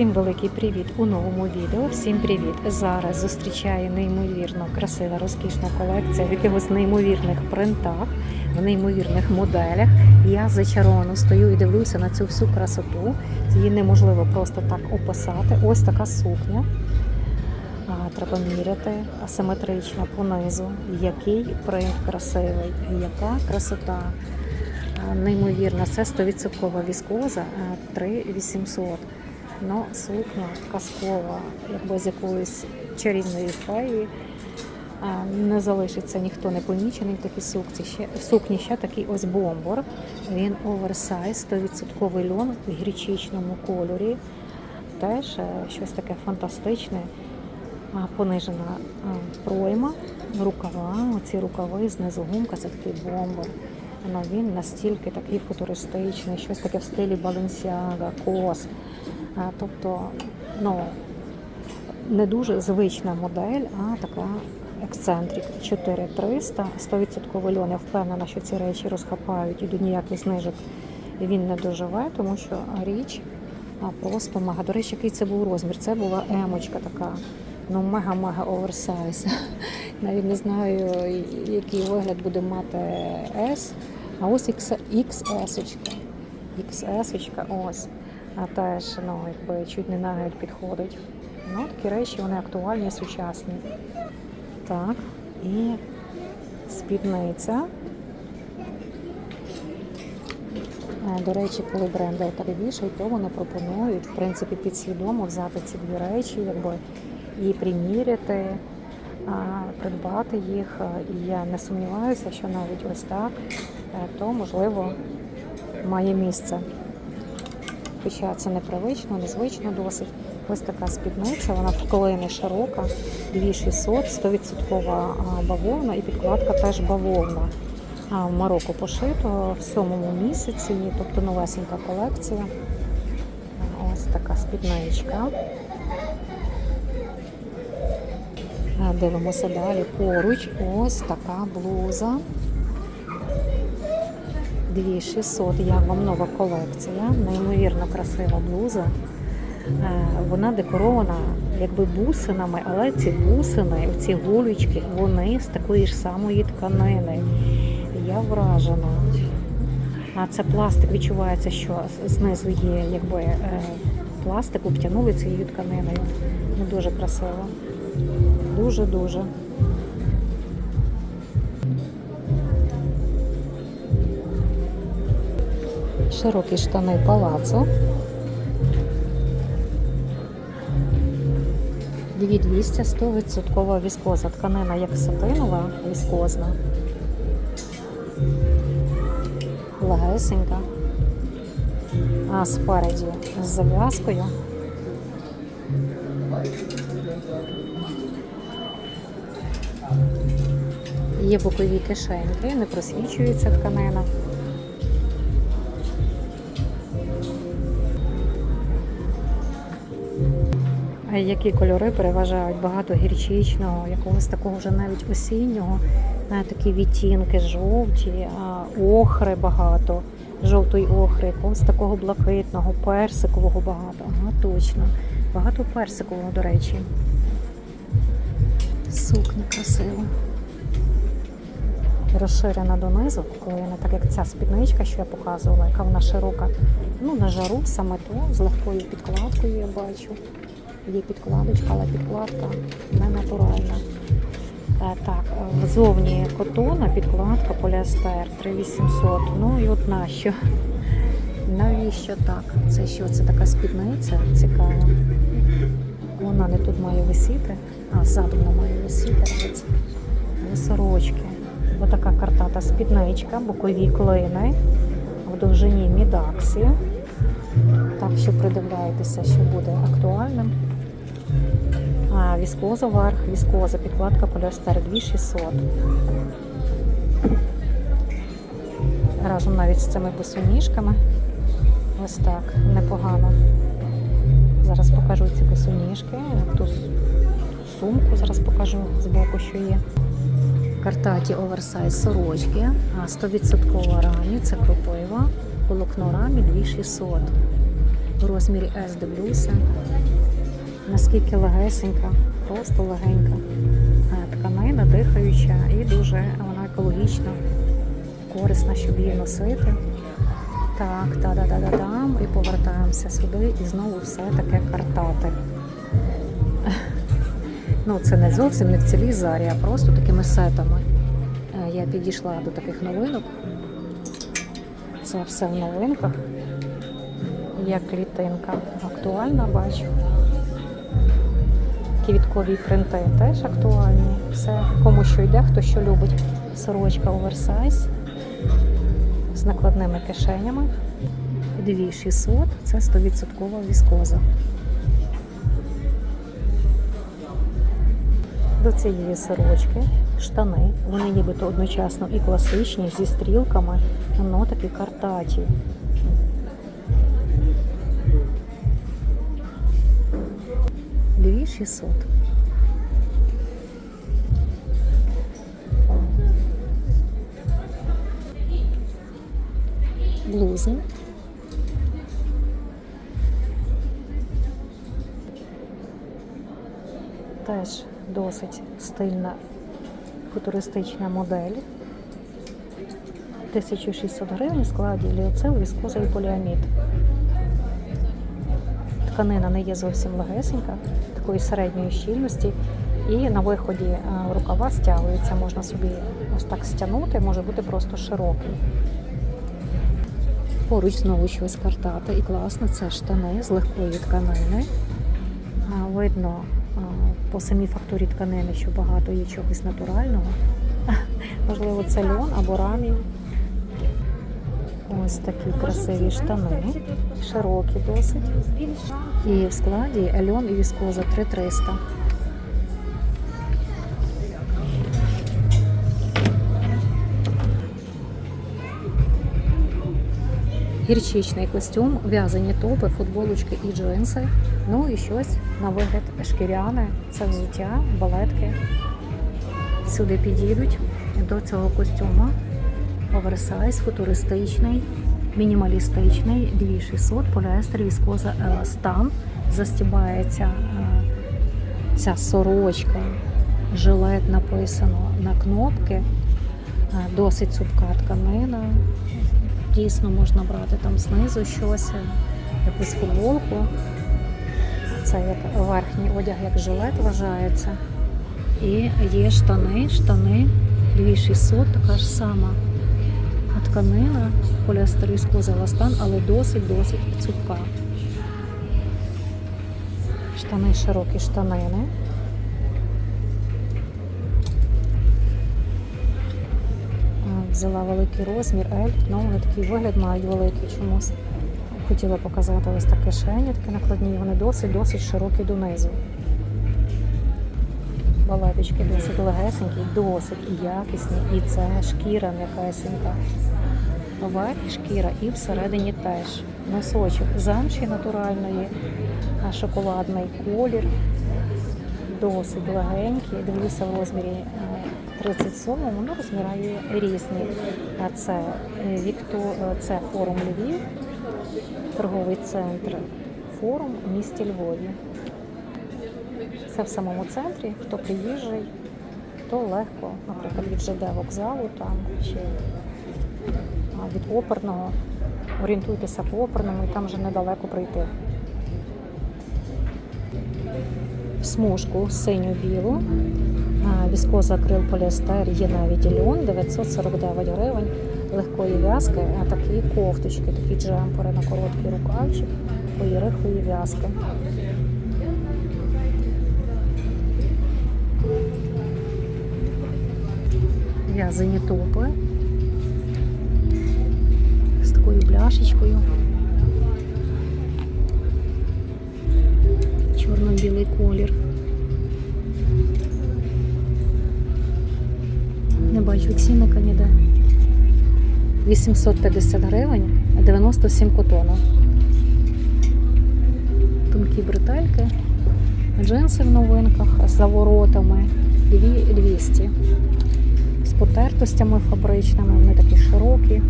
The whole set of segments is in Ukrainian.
Всім великий привіт у новому відео. Всім привіт! Зараз зустрічаю неймовірно красива, розкішна колекція в якихось неймовірних принтах, в неймовірних моделях. Я зачаровано стою і дивлюся на цю всю красоту. Її неможливо просто так описати. Ось така сукня. Треба міряти асиметрично понизу. Який принт красивий, яка красота. Неймовірна, це 100% віскоза, 3800. Ну, сукня казкова, якби з якоїсь чарівної феї. Не залишиться ніхто не помічений в такій сукні. Ще, в сукні ще такий ось бомбор. Він оверсайз, 100% льон в гречичному кольорі. Теж е, щось таке фантастичне. Понижена пройма, рукава, оці рукави, знизу гумка, це такий бомбер. Ну, він настільки такий футуристичний, щось таке в стилі Balenciaga, кос. А, Тобто, ну, не дуже звична модель, а така ексцентрик 4300, 100% льон. Я впевнена, що ці речі розхапають і до ніяких знижок він не доживе, тому що річ просто мега. До речі, який це був розмір? Це була емочка така. Ну, мега-мега оверсайз. Навіть не знаю, який вигляд буде мати S. А ось XS. XS, ось. А теж ну, якби чуть не на підходить. Ну, такі речі вони актуальні, сучасні. Так, і спідниця. Е, До речі, коли бренди вішають, то вони пропонують в принципі підсвідомо взяти ці дві речі, якби і приміряти, придбати їх. І я не сумніваюся, що навіть ось так, е, то можливо має місце. Хоча це непривично, незвично досить. Ось така спідниця, вона в колини широка, 2600, 100% бавовна і підкладка теж бавовна. В Марокко пошито в сьомому місяці, тобто новесенька колекція. Ось така спідничка. Дивимося далі. Поруч ось така блуза. 2600, як вам нова колекція, неймовірно красива блуза. Е, Вона декорована якби бусинами, але ці бусини, ці гулючки, вони з такої ж самої тканини. Я вражена. А це пластик відчувається, що знизу є якби е, пластик, обтянули цією тканиною. Ну, дуже красиво. Дуже-дуже. Широкі штани палацо. 2200, 100% віскоза. Тканина як сатинова, віскозна. Легесенька. А спереді з зав'язкою. Є бокові кишеньки, не просвічується тканина. Які кольори переважають багато гірчичного, якогось такого вже навіть осіннього, Е, такі відтінки жовті, охри багато, жовтої охри, якогось такого блакитного, персикового багато. Ага, точно. Багато персикового, до речі. Сукня красива. Розширена донизу, коли не так як ця спідничка, що я показувала, яка вона широка. Ну, на жару саме то, з легкою підкладкою я бачу. Є підкладочка, але підкладка не натуральна. Е, Так, е, ззовні котона, підкладка поліестер 3800. Ну і от нащо? Навіщо так? Це що? Це така спідниця цікава. Вона не тут має висіти, а ззаду вона має висіти. Сорочки. Отака картата спідничка, бокові клини, в довжині мідаксі. Так що придивляйтеся, що буде актуальним. Віскоза верх, віскоза, підкладка поліестер 2600. Разом навіть з цими босоніжками. Ось так, непогано. Зараз покажу ці босоніжки, ту сумку зараз покажу з боку, що є. Картаті оверсайз сорочки, 100% рамі, це кропива, волокно рамі 2600. в розмірі S дивлюся. Наскільки легесенька, просто легенька. Е, Тканина дихаюча і дуже вона екологічна, корисна, щоб її носити. Так, та-да-да-да-дам. І повертаємося сюди і знову все таке картати. Ну, це не зовсім не в цілій зарі, а просто такими сетами. Е, Я підійшла до таких новинок. Це все в новинках. Як клітинка. Актуальна, бачу. Квіткові принти теж актуальні. Все кому що йде, хто що любить. Сорочка оверсайз з накладними кишенями. 2600 це 100% віскоза. До цієї сорочки штани. Вони нібито одночасно і класичні зі стрілками, але такі картаті. Дві 600. Блузи. Теж досить стильна футуристична модель. 1600 гривень в складі ліоцел, віскоза поліамід. Тканина не є зовсім легесенька, такої середньої щільності. І на виході е, рукава стягується, можна собі ось так стягнути, може бути просто широкий. Поруч знову щось картати і класно, це штани з легкої тканини. Видно по самій фактурі тканини, що багато є чогось натурального. Можливо, це льон або рамі. Ось такі красиві штани, широкі досить. І в складі льон і віскоза 3300. Гірчичний костюм, в'язані топи, футболочки і джинси. Ну і щось на вигляд шкіряне. Це взуття, балетки. Сюди підійдуть до цього костюма. Оверсайз, футуристичний, мінімалістичний, 2600, поліестер, віскоза, еластан. Застібається е, ця сорочка, жилет написано на кнопки. Е, Досить цупка тканина. Дійсно можна брати там знизу щось, якусь футболку. Це як верхній одяг, як жилет вважається. І є штани, штани 2600, така ж сама тканина, поліестер віскоза але досить-досить цупка. Штани широкі штанини. Взяла великий розмір L, ну вони такий вигляд мають великий чомусь. Хотіла показати ось таке кишені, такі накладні, вони досить-досить широкі донизу. Балеточки досить легесенькі, досить якісні, і це шкіра м'якесенька. Верх шкіра і всередині теж. Носочок замші натуральної, а шоколадний колір. Досить легенький. Дивлюся в розмірі е, 37, ну розміри є різні. А це е, Вікто, е, це форум Львів, торговий центр форум у місті Львові. Це в самому центрі. Хто приїжджий, то легко, наприклад, від ЖД вокзалу там чи від оперного. Орієнтуйтеся по оперному і там вже недалеко прийти. Смужку синю-білу. Віскоза акрил поліестер є навіть льон 949 гривень легкої в'язки, а такі кофточки, такі джемпери на короткий рукавчик, такої рихлої в'язки. В'язані топи з такою бляшечкою. Чорно-білий колір. Не бачу цінника ніде. 850 гривень, 97 котону. Тонкі бретельки, джинси в новинках з заворотами, 200. Потертостями фабричними, вони такі широкі.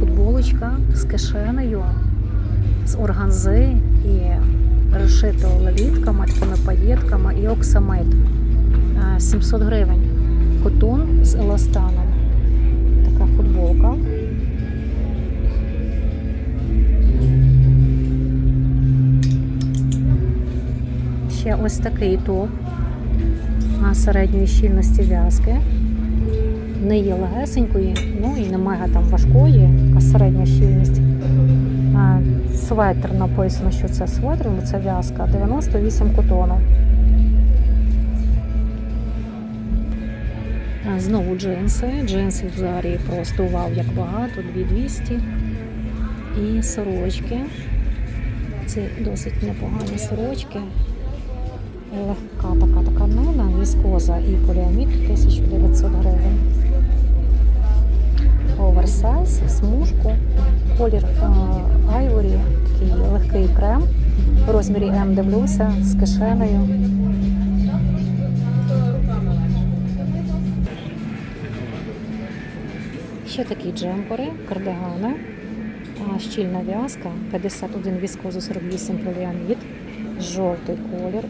Футболочка з кишенею, з органзи і розшито левітками, такими паєтками і оксамит. Е, 700 гривень. Котон з еластаном. Така футболка. Ще ось такий топ а, середньої щільності в'язки. Не є легесенької, ну і не мега там важкої, а середня щільність. Светр написано, що це светр, бо це в'язка 98 котону. Знову джинси. Джинсів в зарі просто вау, як багато, 2200. І сорочки. Це досить непогані сорочки. Легка така тканина, віскоза і поліамід 1900 гривень. Оверсайз, смужку, колір е, айворі, такий легкий крем. В розмірі М дивлюся з кишенею. Ще такі джемпери, кардигани, щільна в'язка, 51 віскозу 48 поліамід, жовтий колір.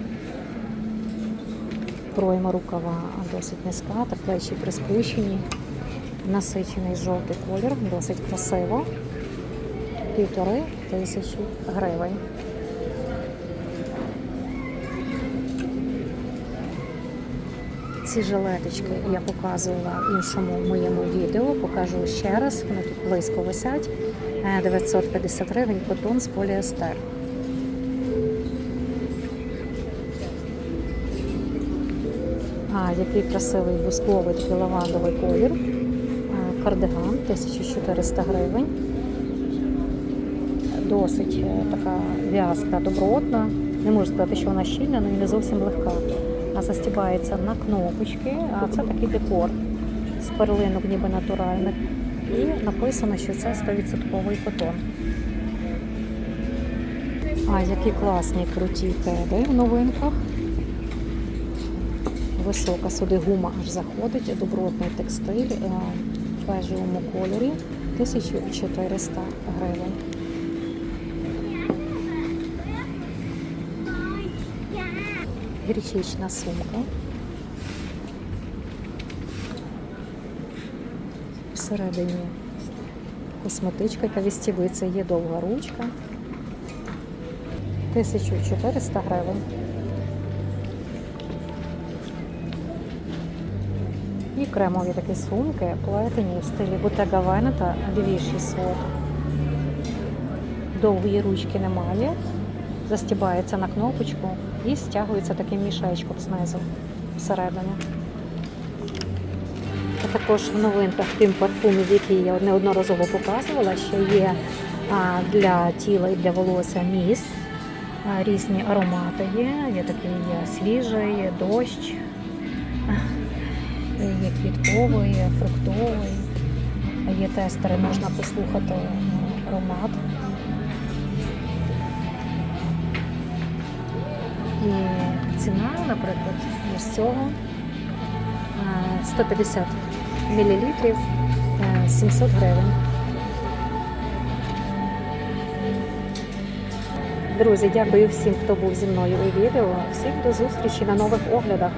Пройма рукава досить низька, та плечі приспущені. Насичений жовтий колір, досить красиво. Півтори тисячі гривень. Ці жилеточки я показувала в іншому моєму відео. Покажу ще раз. Вони тут близько висять. Е, 950 гривень котон з поліестер. А, який красивий бусковий такий лавандовий колір. Кардиган 1400 гривень. Досить е, така в'язка добротна. Не можу сказати, що вона щільна, але не зовсім легка. А застібається на кнопочки, а це такий декор з перлинок ніби натуральних. І написано, що це 100% котон. А, які класні круті кеди в новинках. Висока сюди гума аж заходить, добротний текстиль е, бежевому кольорі 1400 гривень. Гречична сумка. Всередині косметичка, яка вістібиться, є довга ручка. 1400 гривень. І кремові такі сумки, плетені в стилі Bottega Veneta 2600. Довгої ручки немає. Застібається на кнопочку і стягується таким мішечком знизу всередині. А також в новинках тим парфумів, які я неодноразово показувала, що є для тіла і для волосся міст. Різні аромати є. Є такий свіжий, дощ, є квітковий, є фруктовий, є тестери, можна послухати е, аромат. І ціна, наприклад, із цього е, 150 мл 700 гривень. Друзі, дякую всім, хто був зі мною у відео. Всім до зустрічі на нових оглядах.